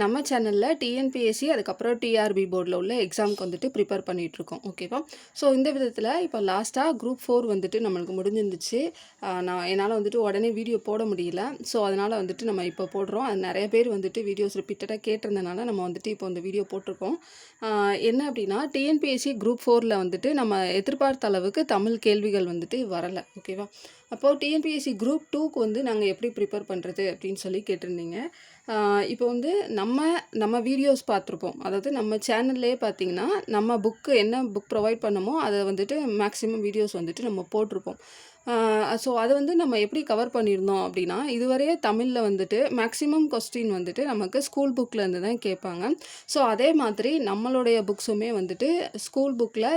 நம்ம சேனலில் டிஎன்பிஎஸ்சி அதுக்கப்புறம் டிஆர்பி போர்டில் உள்ள எக்ஸாமுக்கு வந்துட்டு ப்ரிப்பேர் பண்ணிகிட்ருக்கோம் ஓகேவா ஸோ இந்த விதத்தில் இப்போ லாஸ்ட்டாக குரூப் ஃபோர் வந்துட்டு நம்மளுக்கு முடிஞ்சிருந்துச்சு. நான் என்னால் வந்துட்டு உடனே வீடியோ போட முடியல. ஸோ அதனால் வந்துட்டு நம்ம இப்போ போடுறோம். அது நிறைய பேர் வந்துட்டு வீடியோஸ் ரிப்பீட்டடாக கேட்டிருந்தனால நம்ம வந்துட்டு இப்போ இந்த வீடியோ போட்டிருக்கோம். என்ன அப்படின்னா டிஎன்பிஎஸ்சி குரூப் ஃபோரில் வந்துட்டு நம்ம எதிர்பார்த்த அளவுக்கு தமிழ் கேள்விகள் வந்துட்டு வரலை ஓகேவா அப்போது டிஎன்பிஎஸ்சி குரூப் டூக்கு வந்து நாங்கள் எப்படி ப்ரிப்பேர் பண்ணுறது அப்படின்னு சொல்லி கேட்டிருந்தீங்க. இப்போ வந்து நம்ம நம்ம வீடியோஸ் பார்த்துருப்போம். அதாவது நம்ம சேனல்லே பார்த்தீங்கன்னா நம்ம புக்கு என்ன புக் ப்ரொவைட் பண்ணமோ அதை வந்துட்டு மேக்ஸிமம் வீடியோஸ் வந்துட்டு நம்ம போட்டிருப்போம். ஸோ அதை வந்து நம்ம எப்படி கவர் பண்ணியிருந்தோம் அப்படின்னா இதுவரையே தமிழில் வந்துட்டு மேக்ஸிமம் கொஸ்டின் வந்துட்டு நமக்கு ஸ்கூல் புக்லேருந்து தான் கேட்பாங்க. ஸோ அதே மாதிரி நம்மளுடைய புக்ஸுமே வந்துட்டு ஸ்கூல் புக்கில்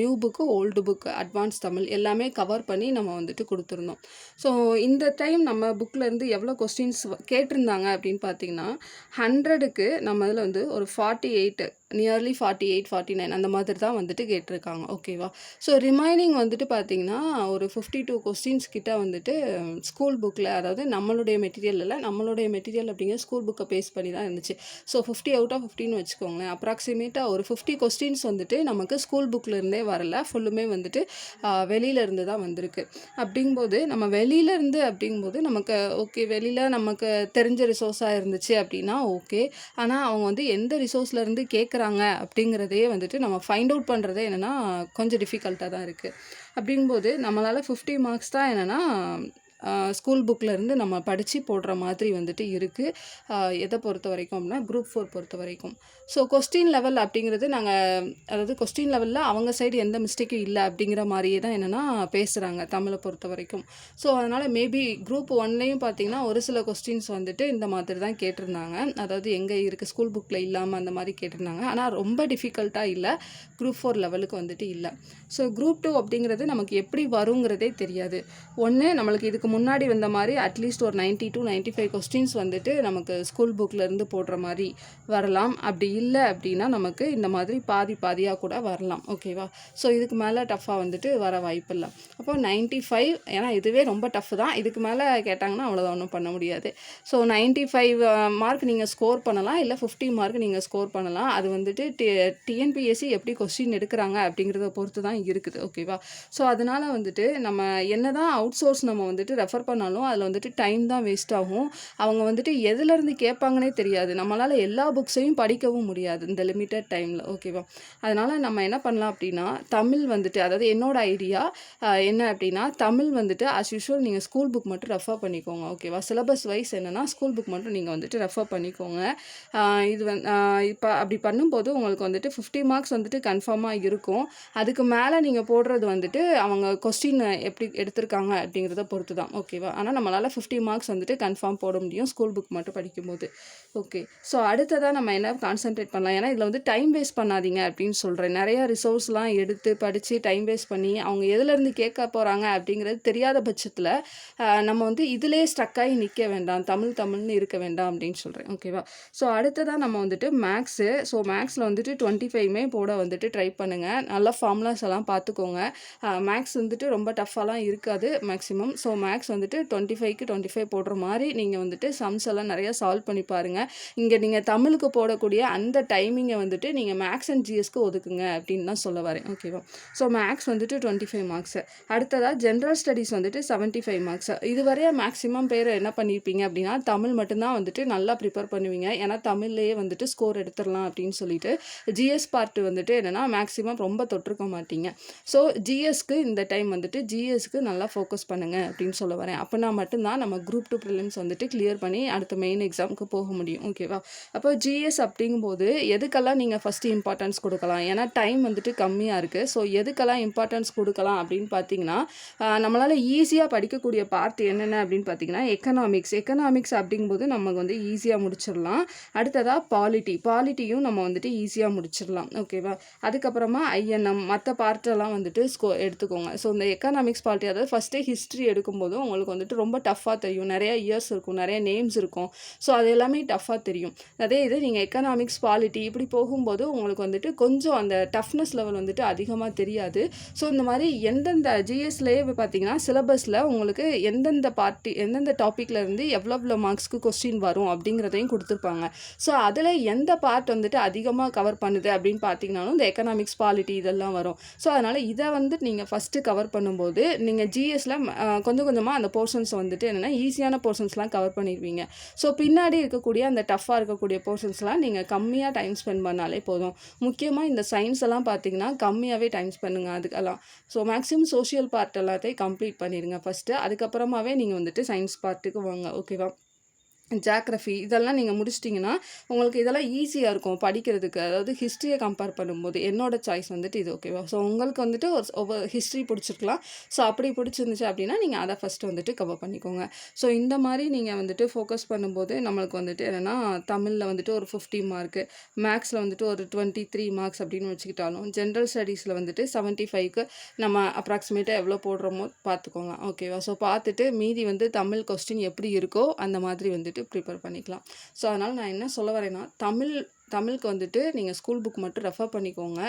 new book old book advance Tamil எல்லாமே கவர் பண்ணி நம்ம வந்துட்டு கொடுத்துருந்தோம். ஸோ இந்த டைம் நம்ம புக்கிலேருந்து எவ்வளோ கொஸ்டின்ஸ் கேட்டிருந்தாங்க அப்படின்னு பார்த்தீங்கன்னா ஹண்ட்ரடுக்கு நம்ம இதில் வந்து ஒரு forty eight nearly forty eight forty nine அந்த மாதிரி தான் வந்துட்டு கேட்டிருக்காங்க. ஓகேவா ஸோ ரிமைனிங் வந்துட்டு பார்த்தீங்கன்னா ஒரு ஃபிஃப்டி டூ கொஸ்டின்ஸ் கிட்ட வந்துட்டு ஸ்கூல் புக்கில் அதாவது நம்மளுடைய மெட்டீரியல் இல்லை நம்மளுடைய மெட்டீரியல் அப்படிங்கிற ஸ்கூல் புக்கை பேஸ் பண்ணி தான் இருந்துச்சு. ஸோ ஃபிஃப்டி அவுட் ஆஃப் ஃபிஃப்டின்னு வச்சுக்கோங்களேன். அப்ராக்சிமேட்டாக ஒரு ஃபிஃப்டி கொஸ்டின்ஸ் வந்துட்டு நமக்கு ஸ்கூல் புக்கிலேருந்தே வரல. ஃபுல்லுமே வந்துட்டு வெளியிலேருந்து வெளியில இருந்து தான் வந்திருக்கு. அப்படிங்கும்போது நம்ம வெளியில இருந்து அப்படிங்கும்போது நமக்கு ஓகே வெளியில் நமக்கு தெரிஞ்ச ரிசோர்ஸாக இருந்துச்சு அப்படின்னா ஓகே ஆனால் அவங்க வந்து எந்த ரிசோர்ஸ்லேருந்து கேட்குறாங்க அப்படிங்கிறதே வந்துட்டு நம்ம ஃபைண்ட் அவுட் பண்ணுறதே என்னென்னா கொஞ்சம் டிஃபிகல்ட்டாக தான் இருக்குது அப்படிங்கும்போது நம்மளால் ஃபிஃப்டி மார்க்ஸ் தான் என்னென்னா ஸ்கூல் புக்கிலேருந்து நம்ம படித்து போடுற மாதிரி வந்துட்டு இருக்குது எதை பொறுத்த வரைக்கும் அப்படின்னா குரூப் ஃபோர் பொறுத்த வரைக்கும். ஸோ கொஸ்டின் லெவல் அப்படிங்கிறது நாங்கள் அதாவது கொஸ்டின் லெவலில் அவங்க சைடு எந்த மிஸ்டேக்கும் இல்லை அப்படிங்கிற மாதிரியே தான் என்னென்னா பேசுகிறாங்க தமிழை பொறுத்த வரைக்கும். ஸோ அதனால் மேபி குரூப் ஒன்லேயும் பார்த்தீங்கன்னா ஒரு சில கொஸ்டின்ஸ் வந்துட்டு இந்த மாதிரி தான் கேட்டிருந்தாங்க. அதாவது எங்கே இருக்குது ஸ்கூல் புக்கில் இல்லாமல் அந்த மாதிரி கேட்டிருந்தாங்க. ஆனால் ரொம்ப டிஃபிகல்ட்டாக இல்லை குரூப் ஃபோர் லெவலுக்கு வந்துட்டு இல்லை. ஸோ குரூப் டூ அப்படிங்கிறது நமக்கு எப்படி வருங்கிறதே தெரியாது. ஒன்று நம்மளுக்கு இதுக்கு முன்னாடி வந்த மாதிரி அட்லீஸ்ட் ஒரு 90 டு 95 ஃபைவ் கொஸ்டின்ஸ் வந்துட்டு நமக்கு ஸ்கூல் புக்கிலேருந்து போடுற மாதிரி வரலாம். அப்படி இல்லை அப்படின்னா நமக்கு இந்த மாதிரி பாதி பாதியாக கூட வரலாம். ஓகேவா ஸோ இதுக்கு மேலே டஃப்பாக வந்துட்டு வர வாய்ப்பில்லை அப்போ 95 ஃபைவ் ஏன்னா இதுவே ரொம்ப டஃப் தான். இதுக்கு மேலே கேட்டாங்கன்னா அவ்வளோதான் ஒன்றும் பண்ண முடியாது. ஸோ 95 ஃபைவ் மார்க் நீங்கள் ஸ்கோர் பண்ணலாம். இல்லை ஃபிஃப்டி மார்க் நீங்கள் ஸ்கோர் பண்ணலாம். அது வந்துட்டு டி டிஎன்பிஎஸ்சி எப்படி கொஸ்டின் எடுக்கிறாங்க அப்படிங்கிறத பொறுத்து தான் இருக்குது ஓகேவா ஸோ அதனால் வந்துட்டு நம்ம என்ன தான் அவுட் சோர்ஸ் நம்ம வந்துட்டு ரெஃபர் பண்ணாலும் அதில் வந்துட்டு டைம் தான் வேஸ்ட் ஆகும். அவங்க வந்துட்டு எதுலேருந்து கேட்பாங்கன்னே தெரியாது. நம்மளால் எல்லா புக்ஸையும் படிக்கவும் முடியாது இந்த லிமிட்டட் டைமில் ஓகேவா அதனால் நம்ம என்ன பண்ணலாம் அப்படின்னா தமிழ் வந்துட்டு அதாவது என்னோடய ஐடியா என்ன அப்படின்னா தமிழ் வந்துட்டு ஆஸ் யூஷுவல் நீங்கள் ஸ்கூல் புக் மட்டும் ரெஃபர் பண்ணிக்கோங்க. ஓகேவா சிலபஸ் வைஸ் என்னென்னா ஸ்கூல் புக் மட்டும் நீங்கள் வந்துட்டு ரெஃபர் பண்ணிக்கோங்க. இது வந்து இப்போ அப்படி பண்ணும்போது உங்களுக்கு வந்துட்டு ஃபிஃப்டி மார்க்ஸ் வந்துட்டு கன்ஃபார்மாக இருக்கும். அதுக்கு மேலே நீங்கள் போடுறது வந்துட்டு அவங்க கொஸ்டின் எப்படி எடுத்திருக்காங்க அப்படிங்கிறத பொறுத்து தான் ஓகேவா ஆனால் நம்மளால் ஃபிஃப்டி மார்க்ஸ் வந்துட்டு கன்ஃபார்ம் போட முடியும் ஸ்கூல் புக் மட்டும் படிக்கும்போது. ஓகே ஸோ அடுத்ததாக நம்ம என்ன கான்சென்ட்ரேட் பண்ணலாம்? ஏன்னா இதில் வந்து டைம் வேஸ்ட் பண்ணாதீங்க அப்படின்னு சொல்கிறேன் நிறைய ரிசோர்ஸ்லாம் எடுத்து படித்து டைம் வேஸ்ட் பண்ணி அவங்க எதுலேருந்து கேட்க போகிறாங்க அப்படிங்கிறது தெரியாத பட்சத்தில் நம்ம வந்து இதிலே ஸ்ட்ரக்காகி நிற்க வேண்டாம். தமிழ் தமிழ்னு இருக்க வேண்டாம் அப்படின்னு சொல்கிறேன் ஓகேவா ஸோ அடுத்ததாக நம்ம வந்துட்டு மேக்ஸு ஸோ மேக்ஸில் வந்துட்டு டுவெண்ட்டி ஃபைவ்மே போட வந்துட்டு ட்ரை பண்ணுங்கள் நல்ல ஃபார்முலாஸ் எல்லாம் பார்த்துக்கோங்க. மேக்ஸ் வந்துட்டு ரொம்ப டஃப்பாலாம் இருக்காது மேக்ஸிமம் ஸோ மேக்ஸ் மேக்ஸ் வந்துட்டு டுவெண்ட்டி ஃபைவ்க்கு டுவெண்ட்டி ஃபைவ் போடுற மாதிரி நீங்கள் வந்துட்டு சம்ஸ் எல்லாம் நிறையா சால்வ் பண்ணி பாருங்கள் இங்கே நீங்கள் தமிழுக்கு போடக்கூடிய அந்த டைமிங்கை வந்துட்டு நீங்கள் மேக்ஸ் அண்ட் ஜிஎஸ்க்கு ஒதுக்குங்க அப்படின்னு தான் சொல்ல வரேன். ஓகேவா ஸோ மேக்ஸ் வந்துட்டு டுவெண்ட்டி ஃபைவ் மார்க்ஸு அடுத்ததாக ஜென்ரல் ஸ்டடீஸ் வந்துட்டு செவன்ட்டி ஃபைவ் மார்க்ஸ் இதுவரையே மேக்ஸிமம் பேர் என்ன பண்ணியிருப்பீங்க அப்படின்னா தமிழ் மட்டும்தான் வந்துட்டு நல்லா ப்ரிப்பேர் பண்ணுவீங்க. ஏன்னா தமிழ்லேயே வந்துட்டு ஸ்கோர் எடுத்துடலாம் அப்படின்னு சொல்லிட்டு ஜிஎஸ் பார்ட் வந்துட்டு என்னென்னா மேக்ஸிமம் ரொம்ப தொட்டிருக்க மாட்டீங்க. ஸோ ஜிஎஸ்க்கு இந்த டைம் வந்துட்டு ஜிஎஸ்க்கு நல்லா ஃபோக்கஸ் பண்ணுங்க அப்படின்னு சொல்ல வரேன். அப்படின்னா மட்டும்தான் நம்ம குரூப் டூ ப்ரிலிம்ஸ் வந்துட்டு கிளியர் பண்ணி அடுத்த மெயின் எக்ஸாமுக்கு போக முடியும். ஓகேவா அப்போ ஜிஎஸ் அப்படிங்கும்போது எதுக்கெல்லாம் நீங்கள் ஃபஸ்ட்டு இம்பார்ட்டன்ஸ் கொடுக்கலாம்? ஏன்னா டைம் வந்துட்டு கம்மியாக இருக்குது ஸோ எதுக்கெல்லாம் இம்பார்ட்டன்ஸ் கொடுக்கலாம் அப்படின்னு பார்த்தீங்கன்னா நம்மளால் ஈஸியாக படிக்கக்கூடிய பார்ட் என்னென்ன அப்படின்னு பார்த்தீங்கன்னா எக்கனாமிக்ஸ் எக்கனாமிக்ஸ் அப்படிங்கும்போது நமக்கு வந்து ஈஸியாக முடிச்சிடலாம். அடுத்ததாக பாலிட்டி பாலிட்டியும் நம்ம வந்துட்டு ஈஸியாக முடிச்சிடலாம். ஓகேவா அதுக்கப்புறமா ஐஎன்எம் மற்ற பார்ட்டெல்லாம் வந்துட்டு ஸ்கோ எடுத்துக்கோங்க. ஸோ இந்த எக்கனாமிக்ஸ் பாலிட்டி அதாவது ஃபஸ்ட்டு ஹிஸ்ட்ரி எடுக்கும்போது போது உங்களுக்கு வந்துட்டு ரொம்ப டஃப்பாக தெரியும். நிறைய இயர்ஸ் இருக்கும் நிறைய நேம்ஸ் இருக்கும். ஸோ அது எல்லாமே டஃப்பாக தெரியும். அதே இது நீங்கள் எக்கனாமிக்ஸ் பாலிட்டி இப்படி போகும்போது உங்களுக்கு வந்துட்டு கொஞ்சம் அந்த டஃப்னஸ் லெவல் வந்துட்டு அதிகமாக தெரியாது. ஸோ இந்த மாதிரி எந்தெந்த ஜிஎஸ்லேயே பார்த்தீங்கன்னா சிலபஸில் உங்களுக்கு எந்தெந்த பார்ட்டி எந்தெந்த டாப்பிக்கில் இருந்து எவ்வளோ எவ்வளோ மார்க்ஸ்க்கு கொஸ்டின் வரும் அப்படிங்கிறதையும் கொடுத்துருப்பாங்க. ஸோ அதில் எந்த பார்ட் வந்துட்டு அதிகமாக கவர் பண்ணுது அப்படின்னு பார்த்தீங்கன்னாலும் இந்த எக்கனாமிக்ஸ் பாலிட்டி இதெல்லாம் வரும். ஸோ அதனால் இதை வந்து நீங்கள் ஃபஸ்ட்டு கவர் பண்ணும்போது நீங்கள் ஜிஎஸ்ல கொஞ்சம் கொஞ்சமாக அந்த போர்ஷன்ஸ் வந்துட்டு என்னென்னா ஈஸியான போர்ஷன்ஸ்லாம் கவர் பண்ணிடுவீங்க. ஸோ பின்னாடி இருக்கக்கூடிய அந்த டஃப்பாக இருக்கக்கூடிய போர்ஷன்ஸ்லாம் நீங்கள் கம்மியாக டைம் ஸ்பெண்ட் பண்ணாலே போதும். முக்கியமாக இந்த சயின்ஸ் எல்லாம் பார்த்தீங்கன்னா கம்மியாகவே டைம் ஸ்பெண்டுங்க அதுக்கெல்லாம். ஸோ மேக்ஸிமம் சோஷியல் பார்ட் எல்லாத்தையும் கம்ப்ளீட் பண்ணிடுங்க ஃபஸ்ட்டு அதுக்கப்புறமாவே நீங்கள் வந்துட்டு சயின்ஸ் பார்ட்டுக்கு வாங்க. ஓகேவா ஜாக்ரஃபி இதெல்லாம் நீங்கள் முடிச்சிட்டிங்கன்னா உங்களுக்கு இதெல்லாம் ஈஸியாக இருக்கும் படிக்கிறதுக்கு. அதாவது ஹிஸ்ட்ரியை கம்பேர் பண்ணும்போது என்னோட சாய்ஸ் வந்துட்டு இது ஓகேவா ஸோ உங்களுக்கு வந்துட்டு ஒரு ஒவ்வொரு ஹிஸ்ட்ரி பிடிச்சிருக்கலாம். ஸோ அப்படி பிடிச்சிருந்துச்சு அப்படின்னா நீங்கள் அதை ஃபஸ்ட்டு வந்துட்டு கவர் பண்ணிக்கோங்க. ஸோ இந்த மாதிரி நீங்கள் வந்துட்டு ஃபோக்கஸ் பண்ணும்போது நம்மளுக்கு வந்துட்டு என்னென்னா தமிழில் வந்துட்டு ஒரு ஃபிஃப்டி மார்க்கு மேக்ஸில் வந்துட்டு ஒரு டுவெண்ட்டி த்ரீ மார்க்ஸ் அப்படின்னு வச்சுக்கிட்டாலும் ஜென்ரல் ஸ்டடீஸில் வந்துட்டு செவன்ட்டி ஃபைவ்க்கு நம்ம அப்ராக்சிமேட்டாக எவ்வளோ போடுறோமோ பார்த்துக்கோங்க. ஓகேவா ஸோ பார்த்துட்டு மீதி வந்து தமிழ் கொஸ்டின் எப்படி இருக்கோ அந்த மாதிரி வந்துட்டு ப்ரிப்பேர் பண்ணிக்கலாம். ஸோ அதனால் நான் என்ன சொல்ல வரேன்னா தமிழ் தமிழுக்கு வந்துட்டு நீங்கள் ஸ்கூல் புக் மட்டும் ரெஃபர் பண்ணிக்கோங்க.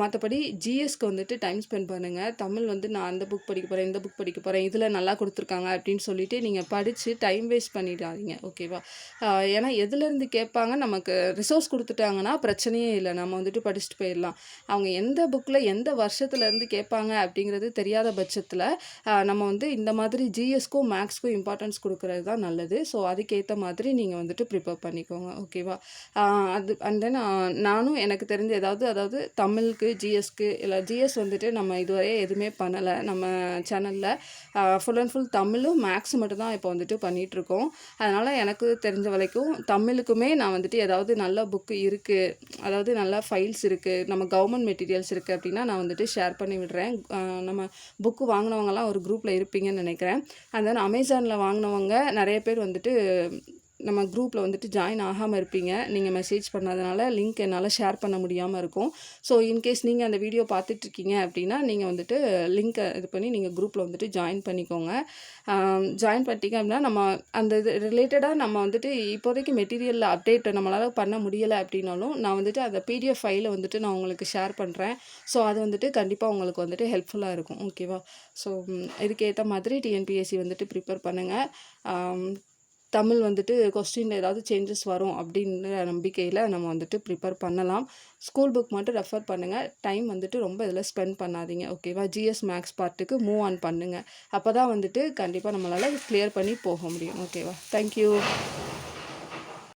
மற்றபடி ஜிஎஸ்க்கு வந்துட்டு டைம் ஸ்பெண்ட் பண்ணுங்கள் தமிழ் வந்து நான் அந்த புக் படிக்க போகிறேன் இந்த புக் படிக்க போகிறேன் இதில் நல்லா கொடுத்துருக்காங்க அப்படின்னு சொல்லிட்டு நீங்கள் படித்து டைம் வேஸ்ட் பண்ணிடாதீங்க ஓகேவா ஏன்னா எதுலேருந்து கேட்பாங்க நமக்கு ரிசோர்ஸ் கொடுத்துட்டாங்கன்னா பிரச்சனையே இல்லை. நம்ம வந்துட்டு படிச்சுட்டு போயிடலாம். அவங்க எந்த புக்கில் எந்த வருஷத்துலேருந்து கேட்பாங்க அப்படிங்கிறது தெரியாத பட்சத்தில் நம்ம வந்து இந்த மாதிரி ஜிஎஸ்க்கும் மேக்ஸ்க்கும் இம்பார்ட்டன்ஸ் கொடுக்குறது தான் நல்லது. ஸோ அதுக்கேற்ற மாதிரி நீங்கள் வந்துட்டு ப்ரிப்பேர் பண்ணிக்கோங்க ஓகேவா அது அண்ட் தென் uh, நானும் எனக்கு தெரிஞ்ச ஏதாவது அதாவது தமிழுக்கு ஜிஎஸ்க்கு இல்லை ஜிஎஸ் வந்துட்டு நம்ம இதுவரை எதுவுமே பண்ணலை. நம்ம சேனலில் ஃபுல் அண்ட் ஃபுல் தமிழும் மேக்ஸ் மட்டும் தான் இப்போ வந்துட்டு பண்ணிகிட்ருக்கோம் அதனால் எனக்கு தெரிஞ்ச வரைக்கும் தமிழுக்குமே நான் வந்துட்டு ஏதாவது நல்ல புக்கு இருக்குது அதாவது நல்ல ஃபைல்ஸ் இருக்குது நம்ம கவர்மெண்ட் மெட்டீரியல்ஸ் இருக்குது அப்படின்னா நான் வந்துட்டு ஷேர் பண்ணி விடுறேன். நம்ம புக்கு வாங்கினவங்கலாம் ஒரு குரூப்பில் இருப்பீங்கன்னு நினைக்கிறேன். அண்ட் தென் அமேசானில் வாங்கினவங்க நிறைய பேர் வந்துட்டு நம்ம குரூப்பில் வந்துட்டு ஜாயின் ஆகாமல் இருப்பீங்க. நீங்கள் மெசேஜ் பண்ணாதனால லிங்க் என்னால் ஷேர் பண்ண முடியாமல் இருக்கும். ஸோ இன்கேஸ் நீங்கள் அந்த வீடியோ பார்த்துட்ருக்கீங்க அப்படின்னா நீங்கள் வந்துட்டு லிங்க்கை இது பண்ணி நீங்கள் குரூப்பில் வந்துட்டு ஜாயின் பண்ணிக்கோங்க. ஜாயின் பண்ணிட்டீங்க அப்படின்னா நம்ம அந்த இது ரிலேட்டடாக நம்ம வந்துட்டு இப்போதைக்கு மெட்டீரியலில் அப்டேட் நம்மளால் பண்ண முடியலை அப்படின்னாலும் நான் வந்துட்டு அந்த பிடிஎஃப் ஃபைலை வந்துட்டு நான் உங்களுக்கு ஷேர் பண்ணுறேன் ஸோ அது வந்துட்டு கண்டிப்பாக உங்களுக்கு வந்துட்டு ஹெல்ப்ஃபுல்லாக இருக்கும். ஓகேவா ஸோ இதுக்கேற்ற மாதிரி டிஎன்பிஎஸ்சி வந்துட்டு ப்ரிப்பேர் பண்ணுங்கள் தமிழ் வந்துட்டு கொஸ்டினில் ஏதாவது சேஞ்சஸ் வரும் அப்படின்ற நம்பிக்கையில் நம்ம வந்துட்டு ப்ரிப்பேர் பண்ணலாம். ஸ்கூல் புக் மட்டும் ரெஃபர் பண்ணுங்கள் டைம் வந்துட்டு ரொம்ப இதில் ஸ்பெண்ட் பண்ணாதீங்க ஓகேவா ஜிஎஸ் மேக்ஸ் பார்ட்டுக்கு மூவ் ஆன் பண்ணுங்கள் அப்போ தான் வந்துட்டு கண்டிப்பாக நம்மளால் கிளியர் பண்ணி போக முடியும் ஓகேவா தேங்க்யூ